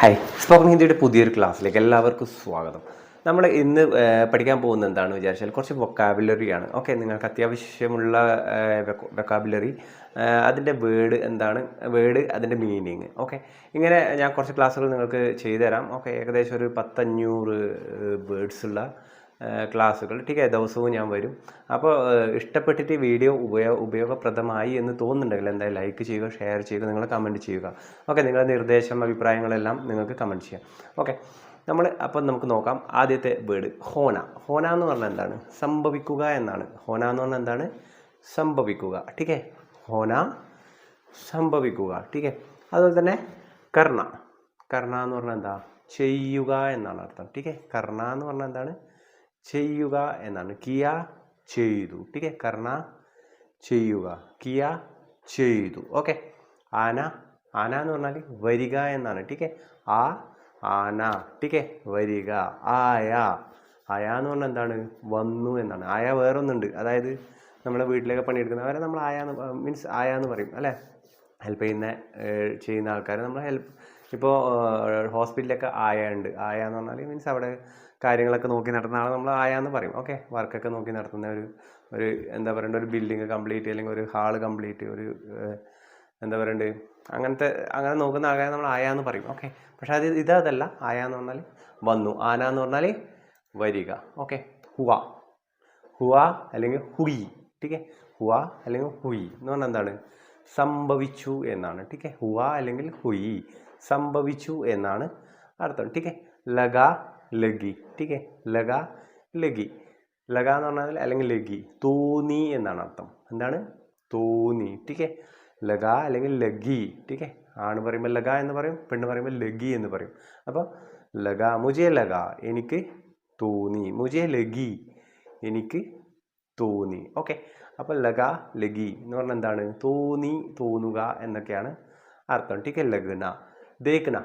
Hi spoken ഹിന്ദിയുടെ പുതിയൊരു ക്ലാസ്സിലേക്ക് എല്ലാവർക്കും സ്വാഗതം. നമ്മൾ ഇന്ന് പഠിക്കാൻ പോകുന്നത് എന്താണെന്ന് വിചാരിച്ചാൽ കുറച്ച് വൊക്കാബുലറിയാണ് ഓക്കെ നിങ്ങൾക്ക് അത്യാവശ്യമുള്ള വൊക്കാബുലറി അതിന്റെ വേർഡ് എന്താണ് വേർഡ് അതിന്റെ മീനിങ് ഓക്കെ ഇങ്ങനെ ഞാൻ കുറച്ച് ക്ലാസ്സുകൾ നിങ്ങൾക്ക് ചെയ്തുതരാം. ഓക്കെ ഏകദേശം ഒരു പത്തഞ്ഞൂറ് വേർഡ്സ് ഉള്ള ക്ലാസ്സുകൾ. ടീക്കെ ദിവസവും ഞാൻ വരും. അപ്പോൾ ഇഷ്ടപ്പെട്ടിട്ട് വീഡിയോ ഉപയോഗ ഉപയോഗപ്രദമായി എന്ന് തോന്നുന്നുണ്ടെങ്കിൽ എന്തായാലും ലൈക്ക് ചെയ്യുക ഷെയർ ചെയ്യുക നിങ്ങൾ കമന്റ് ചെയ്യുക. ഓക്കെ നിങ്ങളുടെ നിർദ്ദേശം അഭിപ്രായങ്ങളെല്ലാം നിങ്ങൾക്ക് കമന്റ് ചെയ്യാം. ഓക്കെ നമ്മൾ അപ്പം നമുക്ക് നോക്കാം. ആദ്യത്തെ വേർഡ് ഹോന. ഹോന എന്ന് പറഞ്ഞാൽ എന്താണ്? സംഭവിക്കുക എന്നാണ്. ഹോന എന്ന് പറഞ്ഞാൽ എന്താണ്? സംഭവിക്കുക. ടീക്കെ ഹോന സംഭവിക്കുക. ടീക്കെ അതുപോലെ തന്നെ കർണ. കർണ എന്ന് പറഞ്ഞാൽ എന്താ? ചെയ്യുക എന്നാണ് അർത്ഥം. ടീക്കെ കർണ എന്ന് പറഞ്ഞാൽ എന്താണ്? ചെയ്യുക എന്നാണ്. കിയ ചെയ്തു. ടീക്കെ കർണ ചെയ്യുക. കിയ ചെയ്തു. ഓക്കെ. ആന ആന എന്ന് പറഞ്ഞാൽ വരിക എന്നാണ്. ടീക്കെ ആ ആന. ടീക്കെ വരിക. ആയ. ആയ എന്ന് പറഞ്ഞാൽ എന്താണ്? വന്നു എന്നാണ്. ആയ വേറൊന്നുണ്ട്. അതായത് നമ്മളെ വീട്ടിലേക്ക് പണിയെടുക്കുന്ന അവരെ നമ്മൾ ആയ മീൻസ് ആയ എന്ന് പറയും അല്ലേ? ഹെൽപ്പ് ചെയ്യുന്ന ചെയ്യുന്ന ആൾക്കാരെ നമ്മൾ ഹെൽപ്പ് ഇപ്പോൾ ഹോസ്പിറ്റലൊക്കെ ആയ ഉണ്ട് ആയ എന്ന് പറഞ്ഞാൽ മീൻസ് അവിടെ കാര്യങ്ങളൊക്കെ നോക്കി നടത്തുന്ന ആളെ നമ്മൾ ആയ എന്ന് പറയും. ഓക്കെ വർക്കൊക്കെ നോക്കി നടത്തുന്ന ഒരു ഒരു എന്താ പറയണ്ട ഒരു ബിൽഡിങ് കംപ്ലീറ്റ് അല്ലെങ്കിൽ ഒരു ഹാൾ കംപ്ലീറ്റ് ഒരു എന്താ പറയണ്ടേ അങ്ങനത്തെ അങ്ങനെ നോക്കുന്ന ആൾക്കാരെ നമ്മൾ ആയ എന്ന് പറയും. ഓക്കെ പക്ഷെ അത് ഇതതല്ല ആയ എന്ന് പറഞ്ഞാൽ വന്നു. ആന എന്ന് പറഞ്ഞാൽ വരിക. ഓക്കെ ഹുവ. ഹുവ അല്ലെങ്കിൽ ഹുയി. ടീക്കെ? ഹുവ അല്ലെങ്കിൽ ഹുയി. എന്ന് പറഞ്ഞാൽ എന്താണ്? സംഭവിച്ചു എന്നാണ്. ടീക്കെ ഹുവ അല്ലെങ്കിൽ ഹുയി സംഭവിച്ചു എന്നാണ് അർത്ഥം. ടീക്കെ ലഗ ലഗി. ടീക്കെ ലഗ ലഗി. ലഗ എന്ന് പറഞ്ഞാൽ അല്ലെങ്കിൽ ലഗി തോന്നി എന്നാണ് അർത്ഥം. എന്താണ്? തോന്നി. ടീക്കെ ലഗ അല്ലെങ്കിൽ ലഗി. ടീക്കെ ആണ് പറയുമ്പോൾ ലഗ എന്ന് പറയും പെണ്ണ് പറയുമ്പോൾ ലഗി എന്ന് പറയും. അപ്പോൾ ലഗ മുജെ ലഗ എനിക്ക് തോന്നി. മുജെ ലഗി എനിക്ക് തോന്നി. ഓക്കെ. അപ്പോൾ ലഗ ലഗി എന്ന് പറഞ്ഞാൽ എന്താണ്? തോന്നി തോന്നുക എന്നൊക്കെയാണ് അർത്ഥം. ടീക്കെ ലഗ്ന. ദേക്കന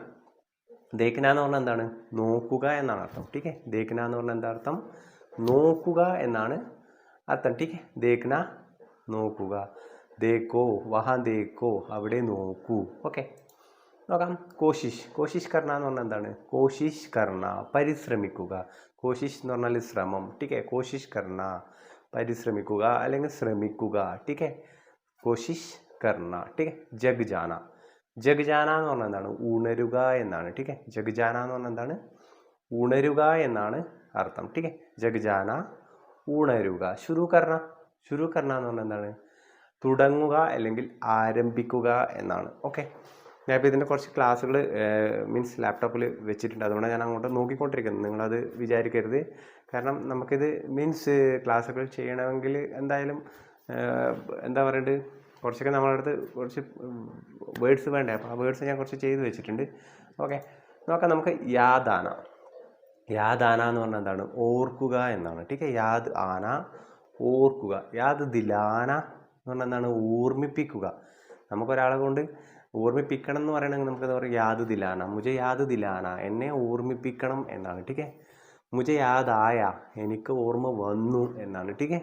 ദേക്കന എന്ന് പറഞ്ഞാൽ എന്താണ്? നോക്കുക എന്നാണ് അർത്ഥം. ടീക്കെ ദേക്കന എന്ന് പറഞ്ഞാൽ എന്താ അർത്ഥം? നോക്കുക എന്നാണ് അർത്ഥം. ടീക്കെ ദേക്കന നോക്കുക. ദേക്കോ വഹാ ദേക്കോ അവിടെ നോക്കൂ. ഓക്കെ. നോക്കാം. കോശിഷ്. കോശിഷ് കർണ എന്ന് പറഞ്ഞാൽ എന്താണ്? കോശിഷ് കർണ പരിശ്രമിക്കുക. കോശിഷ് എന്ന് പറഞ്ഞാൽ ശ്രമം. ടീക്കെ കോശിഷ് കർണ പരിശ്രമിക്കുക അല്ലെങ്കിൽ ശ്രമിക്കുക. ടീക്കെ? കോശിഷ് കർണ. ടീക്കെ? ജഗ് ജാന ജഗ് ജാന എന്ന് പറഞ്ഞാൽ എന്താണ്? ഉണരുക എന്നാണ്. ടീക്കെ? ജഗ് ജാന എന്ന് പറഞ്ഞാൽ എന്താണ്? ഉണരുക എന്നാണ് അർത്ഥം. ടീക്കെ? ജഗ് ജാന ഉണരുക. ശുരു കർണ. ശുരു കർണ എന്ന് പറഞ്ഞാൽ എന്താണ്? തുടങ്ങുക അല്ലെങ്കിൽ ആരംഭിക്കുക എന്നാണ്. ഓക്കെ. ഞാനിപ്പോൾ ഇതിന്റെ കുറച്ച് ക്ലാസ്സുകൾ മീൻസ് ലാപ്ടോപ്പിൽ വെച്ചിട്ടുണ്ട്. അതുകൊണ്ടാണ് ഞാൻ അങ്ങോട്ട് നോക്കിക്കൊണ്ടിരിക്കുന്നത്. നിങ്ങളത് വിചാരിക്കരുത്. കാരണം നമുക്കിത് മീൻസ് ക്ലാസ്സുകൾ ചെയ്യണമെങ്കിൽ എന്തായാലും എന്താ പറയണ്ടത് കുറച്ചൊക്കെ നമ്മളെ അടുത്ത് കുറച്ച് വേർഡ്സ് വേണ്ടേ? അപ്പോൾ ആ വേർഡ്സ് ഞാൻ കുറച്ച് ചെയ്ത് വെച്ചിട്ടുണ്ട്. ഓക്കെ. നോക്കാം നമുക്ക് യാദാന. യാദാന എന്ന് പറഞ്ഞാൽ എന്താണ്? ഓർക്കുക എന്നാണ്. ടീക്കെ യാദ് ആന ഓർക്കുക. യാദ് ദിലാന എന്ന് പറഞ്ഞാൽ എന്താണ്? ഓർമ്മിപ്പിക്കുക. നമുക്കൊരാളെ കൊണ്ട് ഓർമ്മിപ്പിക്കണം എന്ന് പറയണമെങ്കിൽ നമുക്ക് എന്താ പറയുക യാദ് ദിലാന മുജ യാദ് ദിലാന എന്നെ ഓർമ്മിപ്പിക്കണം എന്നാണ് ടീക്കെ? മുജ യാദായ. എനിക്ക് ഓർമ്മ വന്നു എന്നാണ് ടീക്കെ?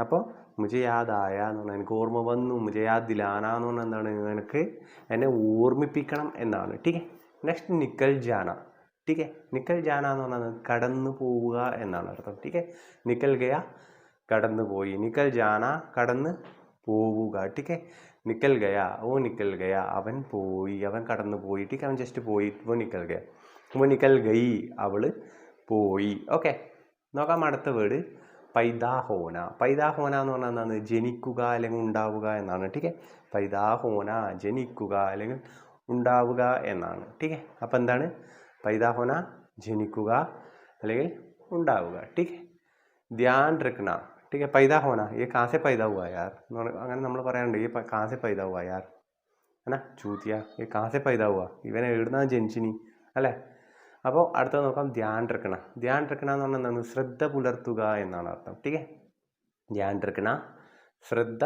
അപ്പോൾ മുജ യാദായ എന്ന് പറഞ്ഞാൽ എനിക്ക് ഓർമ്മ വന്നു. മുജ യാദ് ദിലാന എന്ന് പറഞ്ഞാൽ എന്താണ്? എനിക്ക് എന്നെ ഓർമ്മിപ്പിക്കണം എന്നാണ് ടീക്കെ? നെക്സ്റ്റ് നിക്കൽ ജാന. ടീക്കെ? നിക്കൽ ജാന എന്ന് പറഞ്ഞാൽ കടന്നു പോവുക എന്നാണ് അർത്ഥം ടീക്കെ? നിക്കൽ ഗയ കടന്നു പോയി. നിക്കൽ ജാന കടന്ന് പോവുക ടീക്കെ? നിക്കൽ ഗയ ഓ നിക്കൽ ഗയ അവൻ പോയി അവൻ കടന്നു പോയിട്ട് അവൻ ജസ്റ്റ് പോയി വോ നിക്കൽ ഗയ വോ നിക്കൽ ഗയി അവൾ പോയി. ഓക്കെ നോക്കാം അടുത്ത വേർഡ് പൈതാഹോന. പൈതാഹോന എന്ന് പറഞ്ഞാൽ എന്താണ്? ജനിക്കുക അല്ലെങ്കിൽ ഉണ്ടാവുക എന്നാണ് ടീക്കെ? പൈതാഹോന ജനിക്കുക അല്ലെങ്കിൽ ഉണ്ടാവുക എന്നാണ് ടീക്കെ? അപ്പം എന്താണ്? പൈതാഹോന ജനിക്കുക അല്ലെങ്കിൽ ഉണ്ടാവുക ടീക്കെ? ധ്യാൻ രഖ്ന ठीक है पैदा होना ये कहाँ से पैदा हुआ यार എന്ന് പറഞ്ഞ് അങ്ങനെ നമ്മൾ പറയാറുണ്ട് ഈ പ- कहाँ से पैदा हुआ यार है ना ചൂത്തിയ ये कहाँ से पैदा हुआ ഇവൻ എവിടുന്നാണ് ജനിച്ചിനി അല്ലേ അപ്പോൾ അടുത്തത് നോക്കാം ധ്യാൻ രക്കണ ധ്യാൻ രക്കണ എന്ന് പറഞ്ഞാൽ എന്താണ് ശ്രദ്ധ പുലർത്തുക എന്നാണ് അർത്ഥം ടീക്കെ ധ്യാൻ രക്കണ ശ്രദ്ധ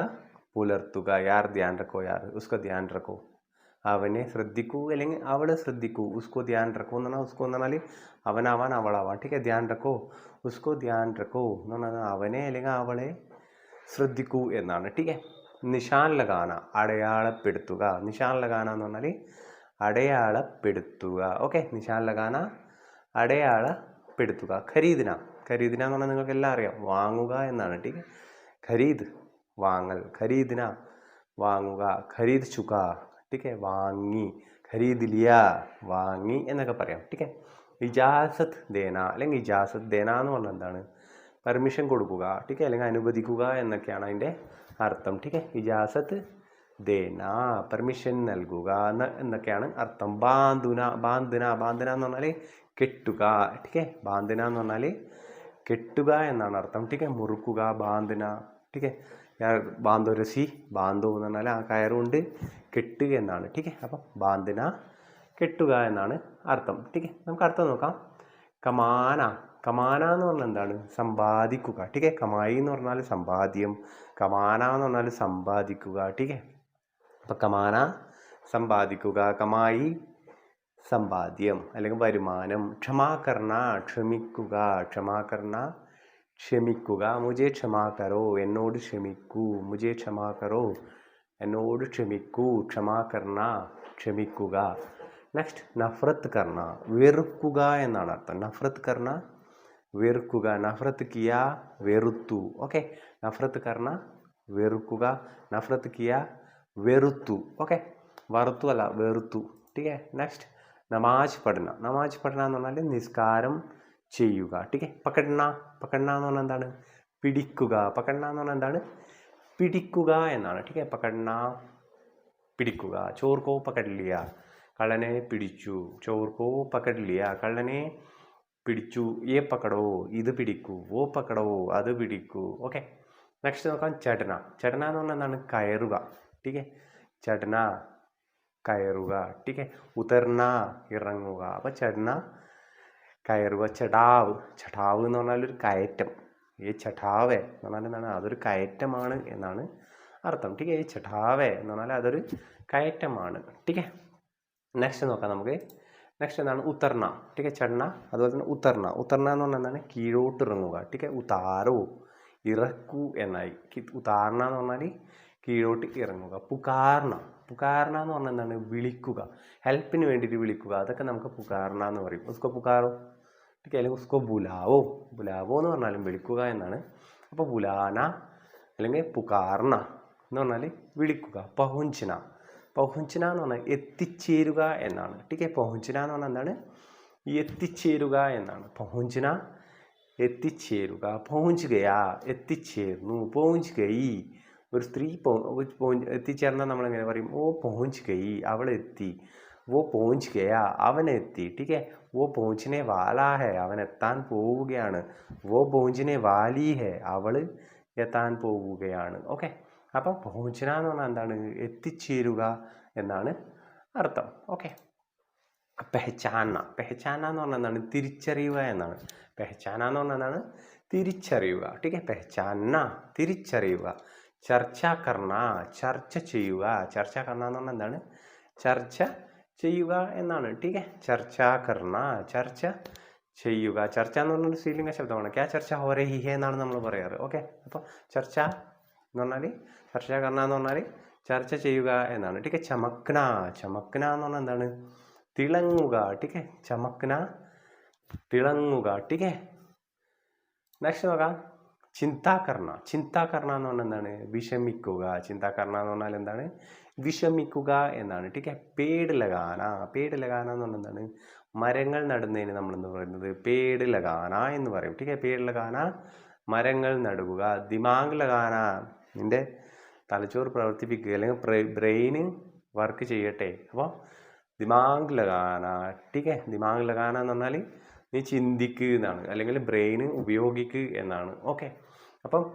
പുലർത്തുക യാർ ധ്യാൻ രക്കോ യാർ ഉസ്കോ ധ്യാൻ രക്കോ അവനെ ശ്രദ്ധിക്കൂ അല്ലെങ്കിൽ അവളെ ശ്രദ്ധിക്കൂ. ഉസ്കോ ധ്യാൻ റക്കോ എന്ന് പറഞ്ഞാൽ ഉസ്കോ എന്ന് പറഞ്ഞാൽ അവനാവാൻ അവളാവാൻ ടീക്കെ ധ്യാൻ റക്കോ. ഉസ്കോ ധ്യാൻ റക്കോ എന്ന് പറഞ്ഞാൽ അവനെ അല്ലെങ്കിൽ അവളെ ശ്രദ്ധിക്കൂ എന്നാണ്. ടീക്കെ നിഷാൻ ലഗാന അടയാളപ്പെടുത്തുക. നിഷാൻ ലഗാന എന്ന് പറഞ്ഞാൽ അടയാളപ്പെടുത്തുക. ഓക്കെ നിഷാൻ ലഗാന അടയാളപ്പെടുത്തുക. ഖരീദിന ഖരീദിന എന്ന് പറഞ്ഞാൽ നിങ്ങൾക്ക് എല്ലാം അറിയാം. വാങ്ങുക എന്നാണ് ടീക്ക് ഖരീദ് വാങ്ങൽ. ഖരീദിന വാങ്ങുക. ഖരീദ് ചുക ടീക്കെ വാങ്ങി ഖരീദ് ലിയ വാങ്ങി എന്നൊക്കെ പറയാം है ഇജാസത്ത് ദേന അല്ലെങ്കിൽ ഇജാസത്ത് ദേന എന്ന് പറഞ്ഞാൽ എന്താണ്? പെർമിഷൻ കൊടുക്കുക ടീക്കെ അല്ലെങ്കിൽ അനുവദിക്കുക എന്നൊക്കെയാണ് അതിന്റെ അർത്ഥം ടീക്കെ. ഇജാസത്ത് ദേന പെർമിഷൻ നൽകുക എന്ന എന്നൊക്കെയാണ് അർത്ഥം. ബാന്തുന ബാന്തുന ബാന്തുന എന്ന് പറഞ്ഞാൽ കെട്ടുക है ബാന്തുന എന്ന് പറഞ്ഞാൽ കെട്ടുക എന്നാണ് അർത്ഥം ടീക്കെ. മുറുക്കുക ബാന്തുന ടീക്കെ. ബാന്തോ രസി ബാന്തോ എന്ന് പറഞ്ഞാൽ ആ കയറുകൊണ്ട് കെട്ടുക എന്നാണ് ടീക്കെ? അപ്പം ബാന്തിന കെട്ടുക എന്നാണ് അർത്ഥം ടീക്കെ? നമുക്ക് അർത്ഥം നോക്കാം. കമാന കമാന എന്ന് പറഞ്ഞാൽ എന്താണ്? സമ്പാദിക്കുക ടീക്കെ? കമായി എന്ന് പറഞ്ഞാൽ സമ്പാദ്യം കമാന എന്ന് പറഞ്ഞാൽ സമ്പാദിക്കുക ടീക്കെ? അപ്പം കമാന സമ്പാദിക്കുക കമായി സമ്പാദ്യം അല്ലെങ്കിൽ വരുമാനം ക്ഷമാകർണ ക്ഷമിക്കുക ക്ഷമാകർണ ക്ഷമിക്കുക. മുജെ ക്ഷമാക്കറോ എന്നോട് ക്ഷമിക്കൂ. മുജെ ക്ഷമാക്കറോ എന്നോട് ക്ഷമിക്കൂ. ക്ഷമാകർണ ക്ഷമിക്കുക. നെക്സ്റ്റ് നഫ്രത്ത് കർണ വെറുക്കുക എന്നാണ് അർത്ഥം. നഫ്രത്ത് കർണ വെറുക്കുക. നഫ്രത്ത് കിയ വെറുത്തു. ഓക്കെ നഫ്രത്ത് കർണ വെറുക്കുക. നഫ്രത്ത് കിയ വെറുത്തു. ഓക്കെ വറുത്തു അല്ല വെറുത്തു. ടീക്കെ നെക്സ്റ്റ് നമാജ് പഠന. നമാജ് പഠന എന്ന് പറഞ്ഞാൽ നിസ്കാരം ചെയ്യുക. ടീക്കെ. പക്കണ്ണ. പക്കണ്ണ എന്ന് പറഞ്ഞാൽ എന്താണ്? പിടിക്കുക. പക്കണ്ണ എന്ന് പറഞ്ഞാൽ എന്താണ്? പിടിക്കുക എന്നാണ്. ടീക്കെ. പക്കണ്ണ. പിടിക്കുക. ചോർക്കോ പക്കടില്ല. കള്ളനെ പിടിച്ചു. ചോർക്കോ പക്കടില്ല. കള്ളനെ പിടിച്ചു. ഏ പക്കടോ? ഇത് പിടിക്കൂ. ഓ പക്കടോ? അത് പിടിക്കൂ. ഓക്കെ. നെക്സ്റ്റ് നോക്കാം. ചടന. ചടന എന്ന് പറഞ്ഞാൽ എന്താണ്? കയറുക. ടീക്കെ. ചടന. കയറുക. ടീക്കെ. ഉതർന്ന. ഇറങ്ങുക. അപ്പോൾ ചടന കയറുക ചടാവ്. ചടാവ് എന്ന് പറഞ്ഞാൽ ഒരു കയറ്റം. ഈ ചടാവേ എന്ന് പറഞ്ഞാൽ എന്താണ്? അതൊരു കയറ്റമാണ് എന്നാണ് അർത്ഥം. ടീക്കെ ഈ ചടാവേ എന്ന് പറഞ്ഞാൽ അതൊരു കയറ്റമാണ്. ടീക്കെ നെക്സ്റ്റ് നോക്കാം നമുക്ക്. നെക്സ്റ്റ് എന്താണ്? ഉത്തർണ. ടീക്കെ ചെണ്ണ അതുപോലെ തന്നെ ഉത്തർണ. ഉത്തർണ എന്ന് പറഞ്ഞാൽ എന്താണ്? കീഴോട്ട് ഇറങ്ങുക ടീക്കെ ഉതാരോ ഇറക്കൂ എന്നായി. ഉതാരണ എന്ന് പറഞ്ഞാൽ കീഴോട്ട് ഇറങ്ങുക. പുകാർണ. പുകാരണ എന്ന് പറഞ്ഞാൽ എന്താണ്? വിളിക്കുക. ഹെൽപ്പിന് വേണ്ടിയിട്ട് വിളിക്കുക. അതൊക്കെ നമുക്ക് പുകാരണ എന്ന് പറയും. ഉസ്കോ പുകാറോ? അല്ലെങ്കിൽ ഉസ്കോ ബുലാവോ? ബുലാവോ എന്ന് പറഞ്ഞാലും വിളിക്കുക എന്നാണ്. അപ്പോൾ ബുലാന അല്ലെങ്കിൽ പുകാർണ എന്ന് പറഞ്ഞാൽ വിളിക്കുക. പഹുഞ്ചന. പഹുഞ്ചന എന്ന് പറഞ്ഞാൽ എത്തിച്ചേരുക എന്നാണ്. ടീക്കെ പഹുഞ്ചന എന്ന് പറഞ്ഞാൽ എന്താണ്? എത്തിച്ചേരുക എന്നാണ്. പഹുഞ്ചന എത്തിച്ചേരുക. പഹുഞ്ചുകയാ. എത്തിച്ചേർന്നു. പഹുഞ്ചുകയി. ഒരു സ്ത്രീ പോ എത്തിച്ചേർന്നാൽ നമ്മളെങ്ങനെ പറയും? ഓ പോഞ്ച് കൈ അവളെത്തി വോ പോഞ്ച് ഗയാ അവനെത്തി ടീക്കേ വോ പോഞ്ചിനെ വാലാ ഹെ അവൻ എത്താൻ പോവുകയാണ്. വോ പോഞ്ചിനെ വാലി ഹെ അവൾ എത്താൻ പോവുകയാണ്. ഓക്കെ. അപ്പം പോഞ്ചന എന്ന് പറഞ്ഞാൽ എന്താണ്? എത്തിച്ചേരുക എന്നാണ് അർത്ഥം. ഓക്കെ. പെഹച്ചാന പെഹച്ചാന എന്ന് പറഞ്ഞാൽ എന്താണ്? തിരിച്ചറിയുക എന്നാണ്. പെഹച്ചാന എന്ന് പറഞ്ഞാൽ എന്താണ്? തിരിച്ചറിയുക. ടീക്കേ പെഹച്ചാന തിരിച്ചറിയുക. ചർച്ച കർണ ചർച്ച ചെയ്യുക. ചർച്ച കർണ എന്ന് പറഞ്ഞാൽ എന്താണ്? ചർച്ച ചെയ്യുക എന്നാണ്. ടീക്കെ ചർച്ച കർണ ചർച്ച ചെയ്യുക. ചർച്ച എന്ന് പറഞ്ഞൊരു സ്ത്രീലിംഗ ശബ്ദമാണ്. ക്യാ ചർച്ച ഹോരേ ഹിഹേ എന്നാണ് നമ്മൾ പറയാറ്. ഓക്കെ? അപ്പോൾ ചർച്ച എന്ന് പറഞ്ഞാൽ ചർച്ച കർണ എന്ന് പറഞ്ഞാൽ ചർച്ച ചെയ്യുക എന്നാണ്. ടീക്കെ ചമക്ന ചമക്ന എന്ന് പറഞ്ഞാൽ എന്താണ്? തിളങ്ങുക. ടീക്കെ ചമക്ന തിളങ്ങുക. ടീക്കെ നെക്സ്റ്റ് നോക്കാം. ചിന്താകർണ. ചിന്താകർണ എന്ന് പറഞ്ഞാൽ എന്താണ്? വിഷമിക്കുക. ചിന്താകർണ എന്ന് പറഞ്ഞാൽ എന്താണ്? വിഷമിക്കുക എന്നാണ്. ടീക്കെ പേട് ലഗാന പേട് ലഗാന എന്ന് പറഞ്ഞാൽ എന്താണ്? മരങ്ങൾ നടുന്നതിന് നമ്മൾ എന്ന് പറയുന്നത്? പേട് ലഗാന എന്ന് പറയും. ടീക്കെ പേട് ലഗാന മരങ്ങൾ നടുക ദിമാഗ് ലഗാന നിന്റെ തലച്ചോറ് പ്രവർത്തിപ്പിക്കുക അല്ലെങ്കിൽ ബ്രെയിന് വർക്ക് ചെയ്യട്ടെ. അപ്പോൾ ദിമാഗ് ലഗാന ടീക്കെ ദിമാഗ് ലഗാന എന്ന് പറഞ്ഞാൽ നീ ചിന്തിക്കുക എന്നാണ്. അല്ലെങ്കിൽ ബ്രെയിന് ഉപയോഗിക്കുക എന്നാണ്. ഓക്കെ. അപ്പം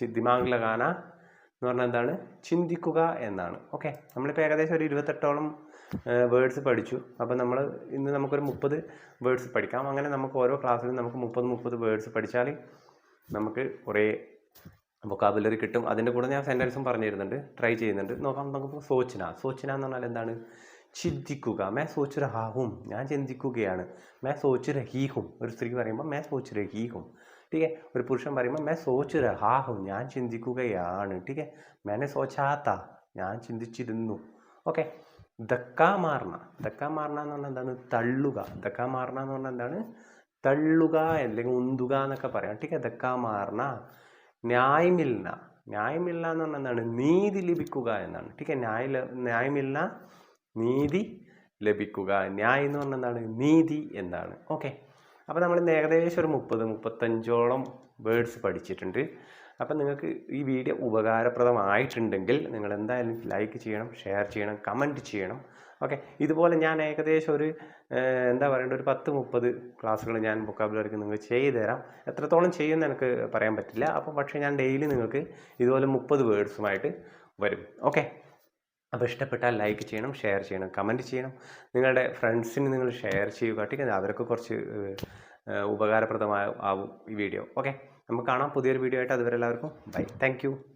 ചി- ഗാന എന്ന് പറഞ്ഞാൽ എന്താണ്? ചിന്തിക്കുക എന്നാണ്. ഓക്കെ? നമ്മളിപ്പോൾ ഏകദേശം ഒരു ഇരുപത്തെട്ടോളം വേർഡ്സ് പഠിച്ചു. അപ്പം നമ്മൾ ഇന്ന് നമുക്കൊരു മുപ്പത് വേർഡ്സ് പഠിക്കാം. അങ്ങനെ നമുക്ക് ഓരോ ക്ലാസ്സിലും നമുക്ക് മുപ്പത് മുപ്പത് വേർഡ്സ് പഠിച്ചാൽ നമുക്ക് കുറേ വൊക്കാബുലറി കിട്ടും. അതിന്റെ കൂടെ ഞാൻ സെന്റൻസും പറഞ്ഞു തരുന്നുണ്ട് ട്രൈ ചെയ്യുന്നുണ്ട്. നോക്കാം നമുക്ക് സോച്ചന സോച്ചന എന്ന് പറഞ്ഞാൽ എന്താണ്? ചിന്തിക്കുക. മേ സോച്ച് രഹാഹും ഞാൻ ചിന്തിക്കുകയാണ്. മേ സോച്ച് രഹീഹും ഒരു സ്ത്രീ പറയുമ്പോൾ മേ സോച്ച് രഹീഹും ടീക്കെ ഒരു പുരുഷൻ പറയുമ്പോൾ മേ സോച്ച് രഹാഹും ഞാൻ ചിന്തിക്കുകയാണ് ठीक है? मैंने सोचा था ഞാൻ ചിന്തിച്ചിരുന്നു ഓക്കെ ദക്കാ മാർണ എന്ന് പറഞ്ഞാൽ എന്താണ്? തള്ളുക. ദക്കാമാർണ എന്ന് പറഞ്ഞാൽ എന്താണ്? തള്ളുക അല്ലെങ്കിൽ ഉന്തുക എന്നൊക്കെ പറയാം. ടീക്ക ദക്കാ മാർണ ന്യായമില്ല ന്യായമില്ല എന്ന് പറഞ്ഞാൽ എന്താണ്? നീതി ലഭിക്കുക എന്നാണ്. ടീക്ക ന്യായ ന്യായമില്ല നീതി ലഭിക്കുക. ന്യായം എന്ന് പറഞ്ഞാൽ എന്താണ്? നീതി എന്നാണ്. ഓക്കെ അപ്പോൾ നമ്മൾ ഇന്ന് ഏകദേശം ഒരു മുപ്പത് മുപ്പത്തഞ്ചോളം വേർഡ്സ് പഠിച്ചിട്ടുണ്ട്. അപ്പം നിങ്ങൾക്ക് ഈ വീഡിയോ ഉപകാരപ്രദമായിട്ടുണ്ടെങ്കിൽ നിങ്ങൾ എന്തായാലും ലൈക്ക് ചെയ്യണം ഷെയർ ചെയ്യണം കമന്റ് ചെയ്യണം. ഓക്കെ ഇതുപോലെ ഞാൻ ഏകദേശം ഒരു എന്താ പറയേണ്ട ഒരു പത്ത് മുപ്പത് ക്ലാസ്സുകൾ ഞാൻ വൊക്കാബുലറിക്ക് നിങ്ങൾക്ക് ചെയ്തു തരാം എത്രത്തോളം ചെയ്യുമെന്ന് എനിക്ക് പറയാൻ പറ്റില്ല. അപ്പോൾ പക്ഷേ ഞാൻ ഡെയിലി നിങ്ങൾക്ക് ഇതുപോലെ മുപ്പത് വേർഡ്സുമായിട്ട് വരും. ഓക്കെ അപ്പോൾ ഇഷ്ടപ്പെട്ടാൽ ലൈക്ക് ചെയ്യണം ഷെയർ ചെയ്യണം കമന്റ് ചെയ്യണം. നിങ്ങളുടെ ഫ്രണ്ട്സിന് നിങ്ങൾ ഷെയർ ചെയ്യുക കേട്ടോ. അവർക്ക് കുറച്ച് ഉപകാരപ്രദമായ ആവും ഈ വീഡിയോ. ഓക്കെ? നമുക്ക് കാണാം പുതിയൊരു വീഡിയോ ആയിട്ട്. അതുവരെ എല്ലാവർക്കും ബൈ. താങ്ക്